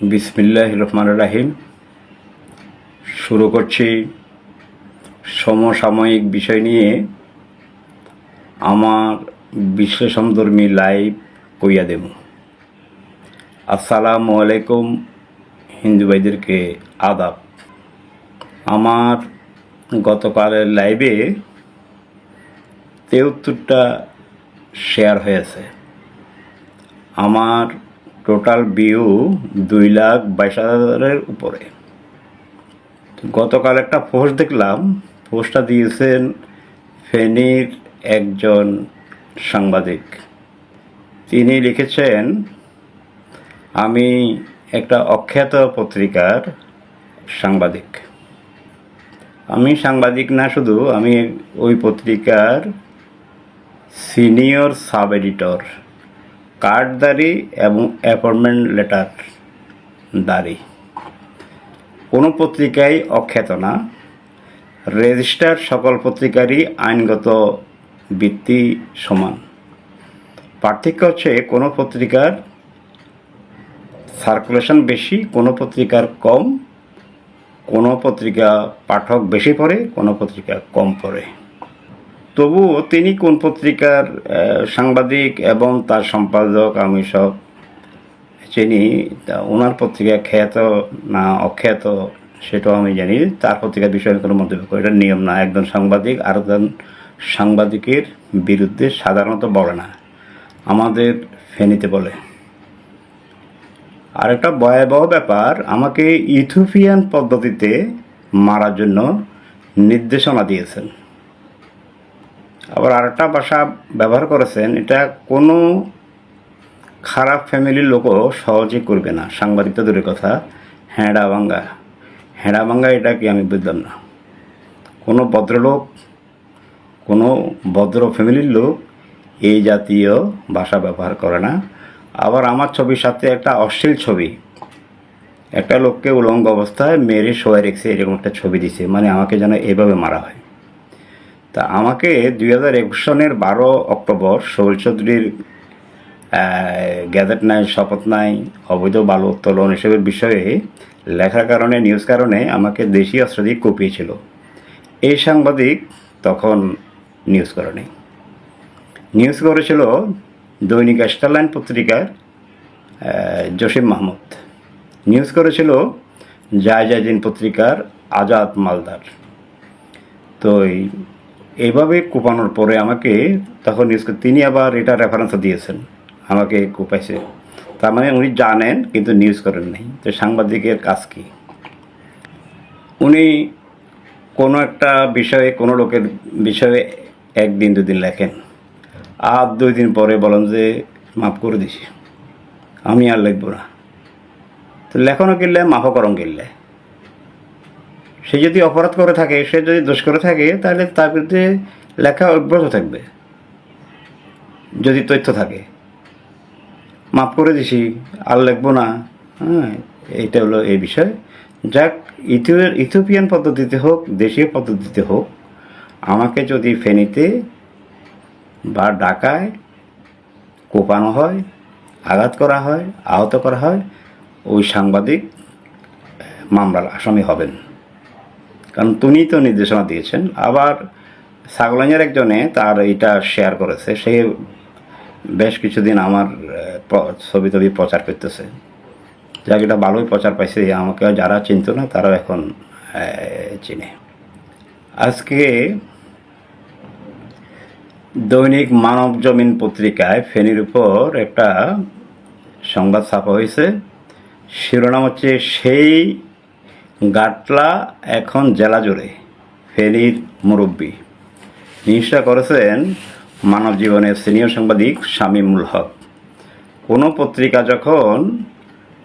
বিসমিল্লাহ রহমান রাহিম। শুরু করছি সমসাময়িক বিষয় নিয়ে আমার বিশ্লেষণধর্মী লাইভ কইয়া দেব। আসসালামু আলাইকুম, হিন্দু ভাইদেরকে আদাব। আমার গতকালের লাইভে তেউত্তরটা শেয়ার হয়েছে। আমার টোটাল ভিউ দুই লাখ বাইশ হাজারের উপরে। গতকাল একটা পোস্ট দেখলাম, পোস্টটা দিয়েছেন ফেনীর একজন সাংবাদিক। তিনি লিখেছেন, আমি একটা অখ্যাত পত্রিকার সাংবাদিক। আমি সাংবাদিক না শুধু, আমি ওই পত্রিকার সিনিয়র সাব এডিটর কার্ডদারি এবং অ্যাপয়েন্টমেন্ট লেটার দারি কোনো পত্রিকাই অখ্যাত না। রেজিস্টার সকল পত্রিকারই আইনগত ভিত্তি সমান। পার্থক্য হচ্ছে কোনো পত্রিকার সার্কুলেশন বেশি, কোনো পত্রিকার কম। কোনো পত্রিকা পাঠক বেশি পড়ে, কোনো পত্রিকা কম পড়ে। তবুও তিনি কোন পত্রিকার সাংবাদিক এবং তার সম্পাদক আমি সব চিনি। তা ওনার পত্রিকা খ্যাত না অখ্যাত সেটাও আমি জানি। তার পত্রিকার বিষয়ে কোনো মন্তব্য করি এটা নিয়ম না। একজন সাংবাদিক আর একজন সাংবাদিকের বিরুদ্ধে সাধারণত বলে না। আমাদের ফেনীতে বলে। আর একটা ভয়াবহ ব্যাপার, আমাকে ইথিওপিয়ান পদ্ধতিতে মারার জন্য নির্দেশনা দিয়েছেন। আবার আরেকটা ভাষা ব্যবহার করেছেন, এটা কোনো খারাপ ফ্যামিলির লোকও সহজে করবে না। সাংবাদিকতা দূরের কথা। হ্যাঁড়া ভাঙ্গা হ্যাঁড়া ভাঙ্গা এটা কি আমি বুঝলাম না। কোনো ভদ্রলোক, কোনো ভদ্র ফ্যামিলির লোক এই জাতীয় ভাষা ব্যবহার করে না। আবার আমার ছবির সাথে একটা অশ্লীল ছবি। একটা লোককে উলঙ্গ অবস্থায় মেরে শোয়ে রেখেছে এরকম একটা ছবি দিছে। মানে আমাকে যেন এভাবে মারা হয়। তা আমাকে দুই হাজার একুশ সনের বারো অক্টোবর শৈল চৌধুরীর গ্যাজেট নাই, শপথ নাই, অবৈধ বালু উত্তোলন এসবের বিষয়ে লেখার কারণে নিউজ কারণে আমাকে দেশি অস্ত্র দিয়ে কুপিয়েছিল। এই সাংবাদিক তখন নিউজ করেনি। নিউজ করেছিল দৈনিক স্টারলাইন পত্রিকার জসিম মাহমুদ। নিউজ করেছিল জায় জায়দিন পত্রিকার আজাদ মালদার। তো এই- এইভাবে কোপানোর পরে আমাকে তখন করে- তিনি আবার এটা রেফারেন্স দিয়েছেন, আমাকে কোপাইছে। তার মানে উনি জানেন, কিন্তু নিউজ করেন নাই। তো সাংবাদিকের কাজ কি? উনি কোনো একটা বিষয়ে, কোনো লোকের বিষয়ে একদিন, দুদিন লেখেন। আর দুই দিন পরে বলেন যে, মাফ করে দিছি। আমি আর লিখব না। তো লেখনও কিনলে মাফও করম কিনলে সে যদি অপরাধ করে থাকে, সে যদি দোষ করে থাকে, তাহলে তার বিরুদ্ধে লেখা অভ্যাস থাকবে। যদি তথ্য থাকে। মাফ করে দিছি, আর লিখব না। হ্যাঁ এইটা হলো এই বিষয়। যাক, ইথিও, ইথিওপিয়ান পদ্ধতিতে হোক, দেশীয় পদ্ধতিতে হোক, আমাকে যদি ফেনীতে বা ডাকায় কোপানো হয়, আঘাত করা হয়, আহত করা হয়, ওই সাংবাদিক মামলার আসামি হবেন। কারণ তিনি তো নির্দেশনা দিয়েছেন। আবার ছাগলাঞ্জার একজনে তার এইটা শেয়ার করেছে। সে বেশ কিছুদিন আমার ছবি টবি প্রচার করতেছে। যাক, এটা ভালোই প্রচার পাইছে। আমাকে যারা চিনত না, তারাও এখন চিনে। আজকে দৈনিক মানব জমিন পত্রিকায় ফেনীর উপর একটা সংবাদ ছাপা হয়েছে। শিরোনাম হচ্ছে সেই গাটলা এখন জেলা জুড়ে ফেনীর মুরব্বী। নিউজটা করেছেন মানব জীবনের সিনিয়র সাংবাদিক শামীমুল হক। কোনো পত্রিকা যখন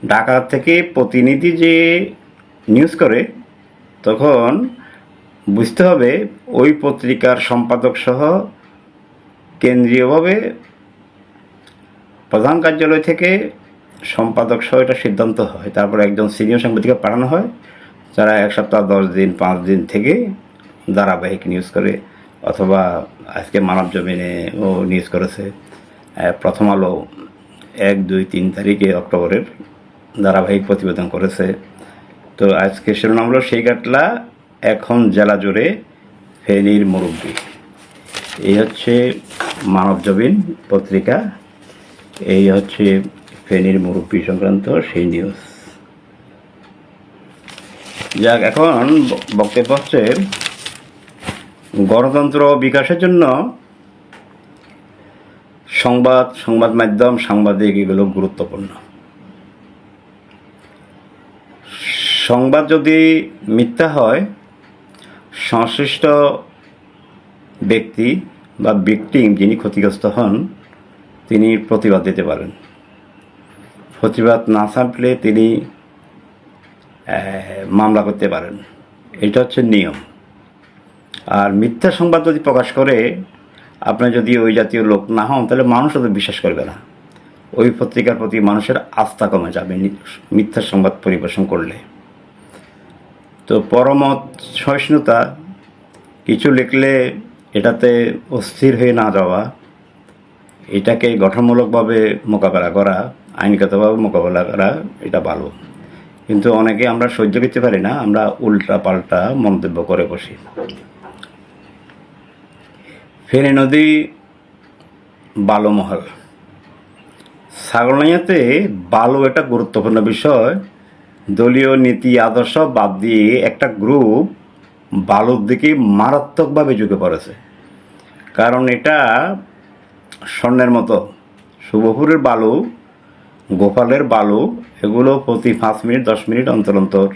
ঢাকা থেকে প্রতিনিধি যে নিউজ করে, তখন বুঝতে হবে ওই পত্রিকার সম্পাদক সহ কেন্দ্রীয়ভাবে প্রধান কার্যালয় থেকে সম্পাদক সহ এটা সিদ্ধান্ত হয়। তারপর একজন সিনিয়র সাংবাদিককে পাঠানো হয়। যারা এক সপ্তাহ, দশ দিন, পাঁচ দিন থেকে ধারাবাহিক নিউজ করে অথবা আজকে মানব জমিনে ও নিউজ করেছে প্রথম আলো এক, দুই, তিন তারিখে অক্টোবরের ধারাবাহিক প্রতিবেদন করেছে। তো আজকে শিরোনাম হলো, সেই কাটলা এখন জেলা জুড়ে ফেনীর মুরব্বী। এই হচ্ছে মানবজবিন পত্রিকা, এই হচ্ছে ফেনীর মুরব্বী সংক্রান্ত সেই নিউজ যাক, এখন বক্তব্য হচ্ছে গণতন্ত্র বিকাশের জন্য সংবাদ সংবাদ মাধ্যম, সাংবাদিক এগুলো গুরুত্বপূর্ণ। সংবাদ যদি মিথ্যা হয়, সংশ্লিষ্ট ব্যক্তি বা ভিকটিম যিনি ক্ষতিগ্রস্ত হন, তিনি প্রতিবাদ দিতে পারেন। প্রতিবাদ না থাকলে তিনি মামলা করতে পারেন। এটা হচ্ছে নিয়ম। আর মিথ্যা সংবাদ যদি প্রকাশ করে, আপনি যদি ওই জাতীয় লোক না হন, তাহলে মানুষ তো বিশ্বাস করবে না। ওই পত্রিকার প্রতি মানুষের আস্থা কমে যাবে মিথ্যা সংবাদ পরিবেশন করলে। তো পরমত সহিষ্ণুতা, কিছু লিখলে এটাতে অস্থির হয়ে না যাওয়া, এটাকে গঠনমূলকভাবে মোকাবেলা করা, আইনগতভাবে মোকাবেলা করা, এটা ভালো। কিন্তু অনেকে আমরা সহ্য করতে পারি না, আমরা উল্টা পাল্টা মন্তব্য করে বসি। ফেনী নদী, বালুমহল। ছাগলনাইয়াতে বালু একটা গুরুত্বপূর্ণ বিষয়। দলীয় নীতি, আদর্শ বাদ দিয়ে একটা গ্রুপ বালুর দিকে মারাত্মকভাবে ঝুঁকে পড়েছে। কারণ এটা স্বর্ণের মতো। শুভপুরের বালু, গোপালের বালু এগুলো প্রতি পাঁচ মিনিট, দশ মিনিট অন্তর অন্তর।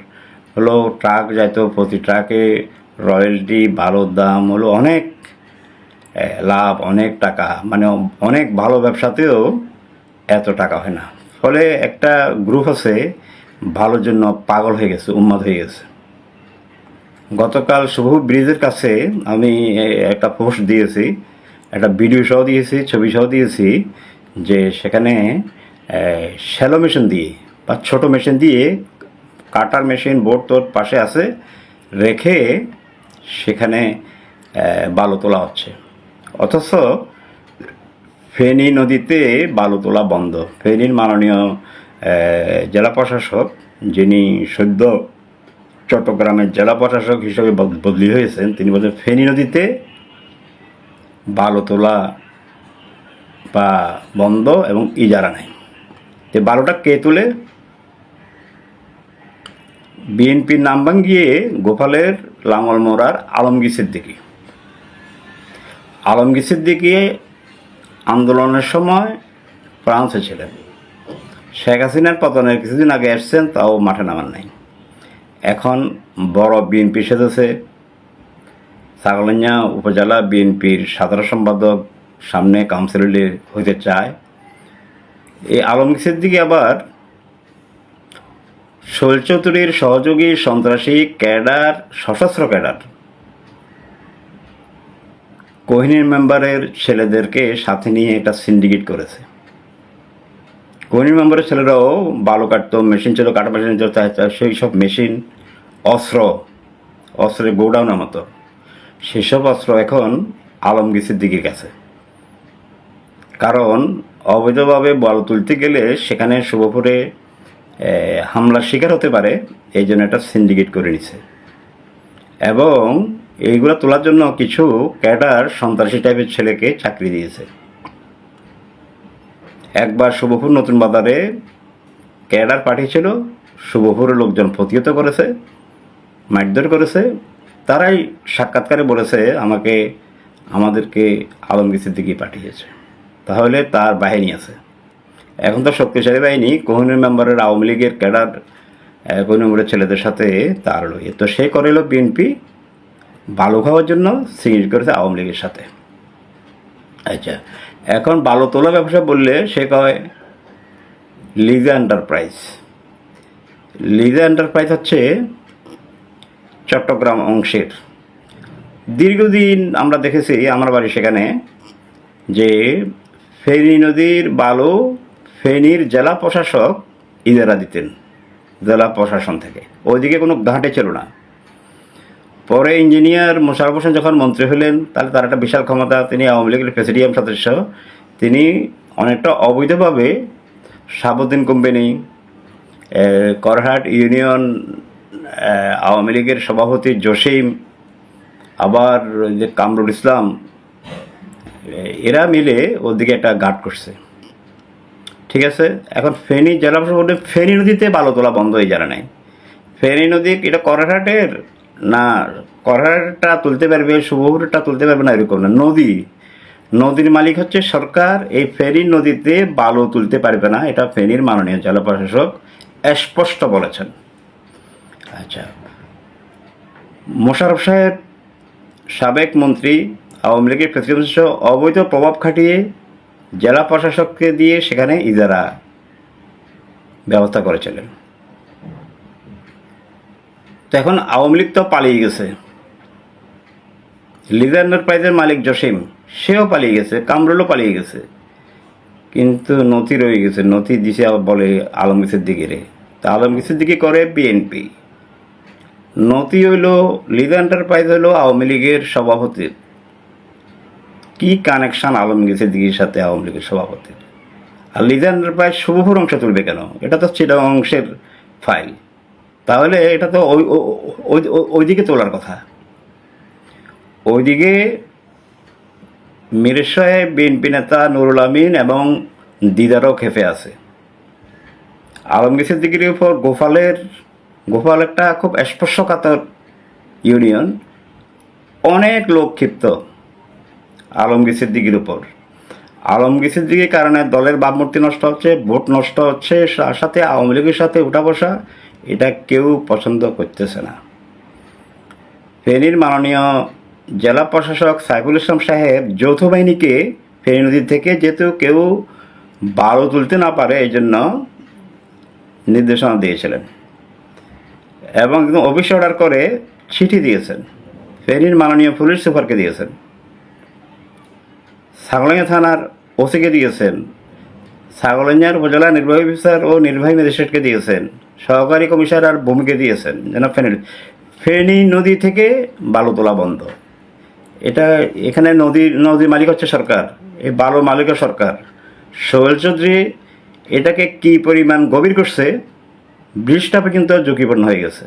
হলো ট্রাক যাইতো প্রতি ট্রাকে রয়্যালটি বালুর দাম, হলো অনেক লাভ, অনেক টাকা। মানে অনেক ভালো ব্যবসাতেও এত টাকা হয় না। ফলে একটা গ্রুপ আছে, ভালোর জন্য পাগল হয়ে গেছে, উন্মাদ হয়ে গেছে। গতকাল শুভ ব্রিজের কাছে আমি একটা পোস্ট দিয়েছি, একটা ভিডিও সহ দিয়েছি, ছবি সহ দিয়েছি, যে সেখানে শ্যালো মেশিন দিয়ে বা ছোট মেশিন দিয়ে কাটার মেশিন বোর্ড তোর পাশে আছে, রেখে সেখানে বালু তোলা হচ্ছে। অথচ ফেনী নদীতে বালু তোলা বন্ধ। ফেনীর মাননীয় জেলা প্রশাসক, যিনি সদ্য চট্টগ্রামের জেলা প্রশাসক হিসেবে বদ- বদলি হয়েছেন, তিনি বলছেন, ফেনী নদীতে বালু তোলা বা বন্ধ এবং ইজারা নেই। তো বালুটা কে তুলে? বিএনপির নাম ভাঙ্গিয়ে গোপালের লাঙল মোড়ার আলমগীর সিদ্দিকি। আলমগীর সিদ্দিকি আন্দোলনের সময় ফ্রান্সে ছিলেন। শেখ হাসিনার পতনের কিছুদিন আগে এসছেন, তাও মাঠে নামান নাই। এখন বড় বিএনপি সেজেছে। ছাগলনিয়া উপজেলা বিএনপির সাধারণ সম্পাদক সামনে কাউন্সিলে হইতে চায়। এই আলমগীর সিদ্দিকি আবার শৈল চৌধুরীর সহযোগী সন্ত্রাসী ক্যাডার, সশস্ত্র ক্যাডার। কোহিনীর মেম্বারের ছেলেদেরকে সাথে নিয়ে এটা সিন্ডিকেট করেছে। কোহিনীর মেম্বারের ছেলেরাও বালু কাটতো, মেশিন ছিল, কাটা মেশিন ছিল সেই সব মেশিন, অস্ত্র, অস্ত্রের গোডাউনের মতো। সেসব অস্ত্র এখন আলমগীর দিকে গেছে কারণ অবৈধভাবে বল তুলতে গেলে সেখানে শুভপুরে হামলার শিকার হতে পারে, এই জন্য এটা সিন্ডিকেট করে নিছে। এবং এইগুলো তোলার জন্য কিছু ক্যাডার সন্ত্রাসী টাইপের ছেলেকে চাকরি দিয়েছে। একবার শুভপুর নতুন বাজারে ক্যাডার পাঠিয়েছিল, শুভপুরের লোকজন প্রতিহত করেছে, মারধর করেছে। তারাই সাক্ষাৎকারে বলেছে, আমাকে, আমাদেরকে আলমগীর সিদ্দিকি পাঠিয়েছে। তাহলে তার বাহিনী আছে। এখন তো শক্তিশালী বাহিনী কোহিনুর মেম্বারের আওয়ামী লীগের ক্যাডার কোহিনুরের ছেলেদের সাথে তার লইয়ে। তো সে করে এলো বিএনপি বালু খাওয়ার জন্য সিগনেট করেছে আওয়ামী লীগের সাথে। আচ্ছা এখন বালু তোলা ব্যবসা বললে সে কয় লিজা এন্টারপ্রাইজ লিজা এন্টারপ্রাইজ হচ্ছে চট্টগ্রাম অংশের। দীর্ঘদিন আমরা দেখেছি, আমার বাড়ি সেখানে, যে ফেরি নদীর বালু ফেনীর জেলা প্রশাসক ইজারা দিতেন, জেলা প্রশাসন থেকে। ওইদিকে কোনো ঘাটে ছিল না। পরে ইঞ্জিনিয়ার মোশারফ হোসেন যখন মন্ত্রী হলেন, তাহলে তার একটা বিশাল ক্ষমতা, তিনি আওয়ামী লীগের প্রেসিডিয়াম সদস্য। তিনি অনেকটা অবৈধভাবে সাবুদ্দিন কোম্পানি করহাট ইউনিয়ন আওয়ামী লীগের সভাপতি জসিম, আবার যে কামরুল ইসলাম এরা মিলে ওদিকে একটা গার্ড করছে। ঠিক আছে? এখন ফেনী জেলা প্রশাসন ফেনী নদীতে বালু তোলা বন্ধ হয়ে যারা নাই। ফেনী নদী এটা করহাটের না করহাটটা তুলতে পারবে শুভপুরটা তুলতে পারবে না এরকম না। নদী, নদীর মালিক হচ্ছে সরকার। এই ফেনী নদীতে বালু তুলতে পারবে না, এটা ফেনীর মাননীয় জেলা প্রশাসক স্পষ্ট বলেছেন। আচ্ছা। মোশারফ সাহেব, সাবেক মন্ত্রী, আওয়ামী লীগের প্রেসিডেন্ট অবৈধ প্রভাব খাটিয়ে জেলা প্রশাসককে দিয়ে সেখানে ইজারা ব্যবস্থা করেছিলেন। তো এখন আওয়ামী লীগ তো পালিয়ে গেছে। লিজার এন্টারপ্রাইজের মালিক জসিম, সেও পালিয়ে গেছে, কামরুলও পালিয়ে গেছে। কিন্তু নথি রয়ে গেছে, নথি দিছে আবার বলে আলমগীর দিকে রে তা আলমগীর দিকে করে বিএনপি। নথি হইল, লিজার এন্টারপ্রাইজ হইল আওয়ামী লীগের সভাপতির। কি কানেকশন আলমগীর সিদ্দিকির সাথে আওয়ামী লীগের সভাপতি? আর লিজেন্ডার প্রায় শুভপুর অংশ তুলবে কেন? এটা তো চিটাং অংশের ফাইল তাহলে এটা তো ওইদিকে তোলার কথা। ওইদিকে মিরের সাহেব বিএনপি নেতা নুরুল আমিন এবং দিদারও খেপে আছে। আলমগীর সিদ্দিকির উপর গোপালের, গোপাল একটা খুব স্পর্শকাতর ইউনিয়ন অনেক লোক ক্ষিপ্ত। আলমগীর সিদ্দিকির উপর। আলমগীর সিদ্দিকির কারণে দলের ভাবমূর্তি নষ্ট হচ্ছে, ভোট নষ্ট হচ্ছে তার সাথে আওয়ামী লীগের সাথে উঠা বসা, এটা কেউ পছন্দ করতেছে না। ফেনীর মাননীয় জেলা প্রশাসক সাইফুল ইসলাম সাহেব যৌথ বাহিনীকে ফেনী নদী থেকে যেহেতু কেউ বারো তুলতে না পারে, এই জন্য নির্দেশনা দিয়েছিলেন এবং অফিস অর্ডার করে চিঠি দিয়েছেন। ফেনীর মাননীয় পুলিশ সুপারকে দিয়েছেন। ছাগলাইয়া থানার ওসিকে দিয়েছেন। ছাগলাইয়ার উপজেলা নির্বাহী অফিসার ও নির্বাহী ম্যাজিস্ট্রেটকে দিয়েছেন। সহকারী কমিশনার আর ভূমিকে দিয়েছেন। যেন ফেনী ফেনী নদী থেকে বালু তোলা বন্ধ। এটা এখানে নদী নদীর মালিক হচ্ছে সরকার। এই বালু মালিকও সরকার। সোহেল চৌধুরী এটাকে কি পরিমাণ গভীর করছে, ব্রিজটা পর্যন্ত ঝুঁকিপূর্ণ হয়ে গেছে।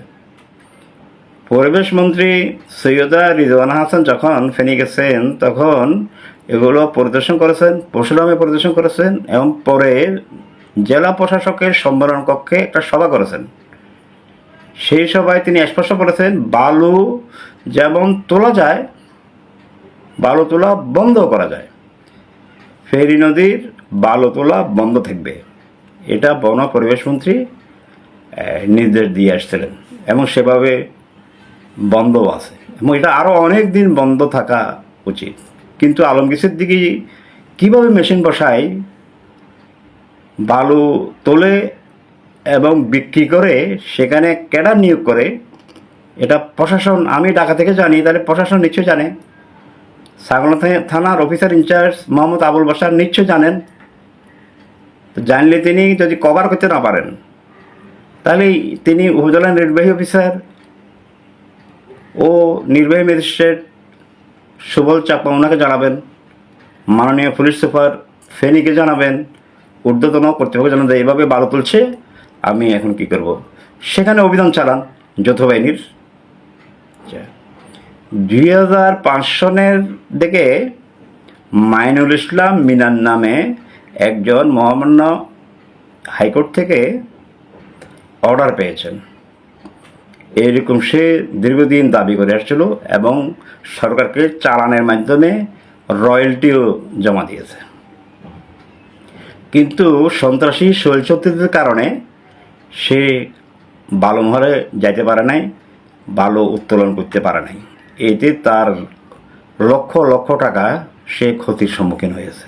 পরিবেশ মন্ত্রী সৈয়দা রিজওয়ানা হাসান যখন ফেনী গেছেন, তখন এগুলো পরিদর্শন করেছেন, পরশুরামে পরিদর্শন করেছেন এবং পরে জেলা প্রশাসকের সম্মেলন কক্ষে একটা সভা করেছেন। সেই সভায় তিনি স্পষ্ট করেছেন বালু যেমন তোলা যায়, বালু তোলা বন্ধ করা যায়। ফেরি নদীর বালু তোলা বন্ধ থাকবে। এটা বন পরিবেশ মন্ত্রী নির্দেশ দিয়ে আসছিলেন এবং সেভাবে বন্ধও আছে। এবং এটা আরও অনেক দিন বন্ধ থাকা উচিত। কিন্তু আলমগীরের দিকে কীভাবে মেশিন বসায়, বালু তোলে এবং বিক্রি করে, সেখানে ক্যাডার নিয়োগ করে, এটা প্রশাসন, আমি ঢাকা থেকে জানি, তাহলে প্রশাসন নিশ্চয় জানে। সাগর থানার অফিসার ইনচার্জ মোহাম্মদ আবুল বাসার নিশ্চয় জানেন। জানলে তিনি যদি কভার করতে না পারেন, তাহলে তিনি উপজেলা নির্বাহী অফিসার ও নির্বাহী ম্যাজিস্ট্রেট সুবল চাপা ওনাকে জানাবেন। মাননীয় পুলিশ সুপার ফেনীকে জানাবেন। ঊর্ধ্বতন কর্তৃপক্ষ জানাবেন এইভাবে বারো তুলছে, আমি এখন কি করব? সেখানে অভিযান চালান যৌথ বাহিনীর। আচ্ছা। দুই হাজার পাঁচ সনের দিকে মাইনুল ইসলাম মিনার নামে একজন মহামান্য হাইকোর্ট থেকে অর্ডার পেয়েছেন। এরকম সে দীর্ঘদিন দাবি করে আসছিল এবং সরকারকে চালানের মাধ্যমে রয়্যালটিও জমা দিয়েছে। কিন্তু সন্ত্রাসী শৈলশক্তির কারণে সে বালু মহলে যাইতে পারে নাই, বালু উত্তোলন করতে পারে নাই। এতে তার লক্ষ লক্ষ টাকা সে ক্ষতির সম্মুখীন হয়েছে।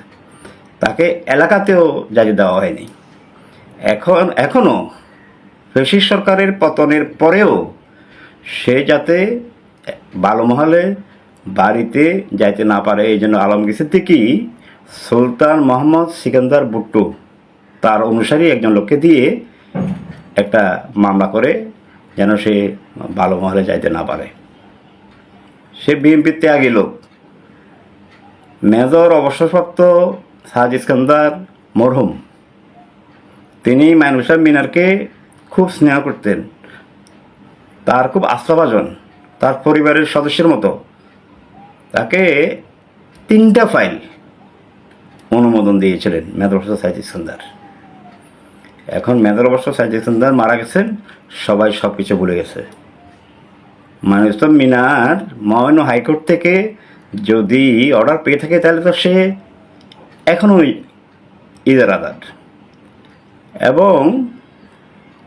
তাকে এলাকাতেও যাতে দেওয়া হয়নি। এখন এখনও ফেসিস সরকারের পতনের পরেও সে যাতে বালুমহলে বাড়িতে যাইতে না পারে, এই জন্য আলমগীর সিদ্দিকি সুলতান মোহাম্মদ সিকান্দার বুট্টু তার অনুসারী একজন লোককে দিয়ে একটা মামলা করে যেন সে বালুমহলে যাইতে না পারে। সে বিএনপির ত্যাগী লোক। মেজর অবসরপ্রাপ্ত সাজ ইস্কান্দার মরহুম। তিনি ইসলাম মিনারকে খুব স্নেহ করতেন। তার খুব আস্থাভাজন, তার পরিবারের সদস্যের মতো। তাকে তিনটা ফাইল অনুমোদন দিয়েছিলেন মেদরবর্ষ সাইদ ইস্কন্দার এখন মেদরবর্ষ সাইদ ইস্কন্দার মারা গেছেন, সবাই সব কিছু ভুলে গেছে। মানুষ তো মিনার মহামান্য হাইকোর্ট থেকে যদি অর্ডার পেয়ে থাকে, তাহলে তো সে এখনই ঈদের আদার এবং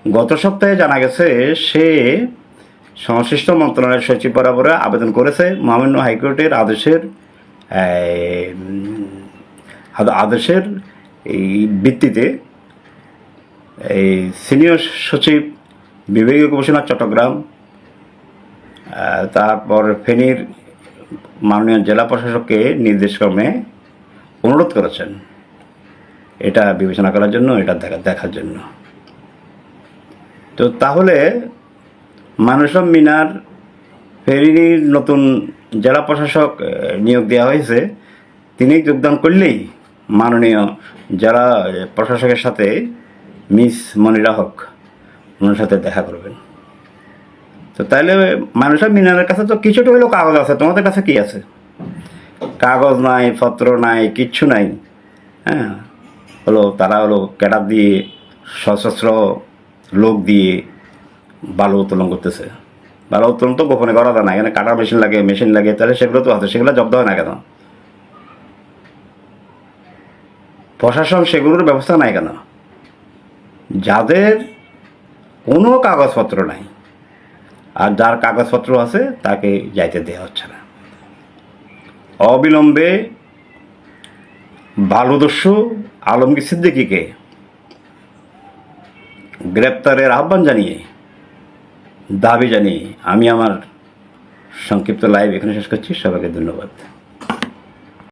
গত সপ্তাহে জানা গেছে, সে সংশ্লিষ্ট মন্ত্রণালয়ের সচিব বরাবরে আবেদন করেছে। মহামান্য হাইকোর্টের আদেশের আদেশের এই ভিত্তিতে এই সিনিয়র সচিব বিভাগীয় কমিশনার চট্টগ্রাম তারপর ফেনীর মাননীয় জেলা প্রশাসককে নির্দেশক্রমে অনুরোধ করেছেন। এটা বিবেচনা করার জন্য, এটা দেখা, দেখার জন্য। তো তাহলে মানুষম মিনার ফেরির নতুন জেলা প্রশাসক নিয়োগ দেওয়া হয়েছে। তিনি যোগদান করলেই মাননীয় জেলা প্রশাসকের সাথে মিস মনিরা হক, ওনার সাথে দেখা করবেন। তো তাহলে মানুষের মিনারের কাছে তো কিছুটা হলেও কাগজ আছে। তোমাদের কাছে কি আছে? কাগজ নাই, পত্র নাই, কিচ্ছু নাই। হ্যাঁ হলো তারা হলো ক্যাডার দিয়ে সশস্ত্র লোক দিয়ে বালু উত্তোলন করতেছে। বালু উত্তোলন তো গোপনে করা যায় না, এখানে কাটার মেশিন লাগে মেশিন লাগে, তাহলে সেগুলো তো আছে, সেগুলো জব্দ হয় না কেন? প্রশাসন সেগুলোর ব্যবস্থা নাই কেন? যাদের কোনো কাগজপত্র নাই, আর যার কাগজপত্র আছে, তাকে যাইতে দেওয়া হচ্ছে না। অবিলম্বে বালুদস্যু আলমগীর সিদ্দিকিকে গ্রেপ্তারের আহ্বান জানিয়ে দাবি জানিয়ে আমি আমার সংক্ষিপ্ত লাইভ এখানে শেষ করছি। সবাইকে ধন্যবাদ।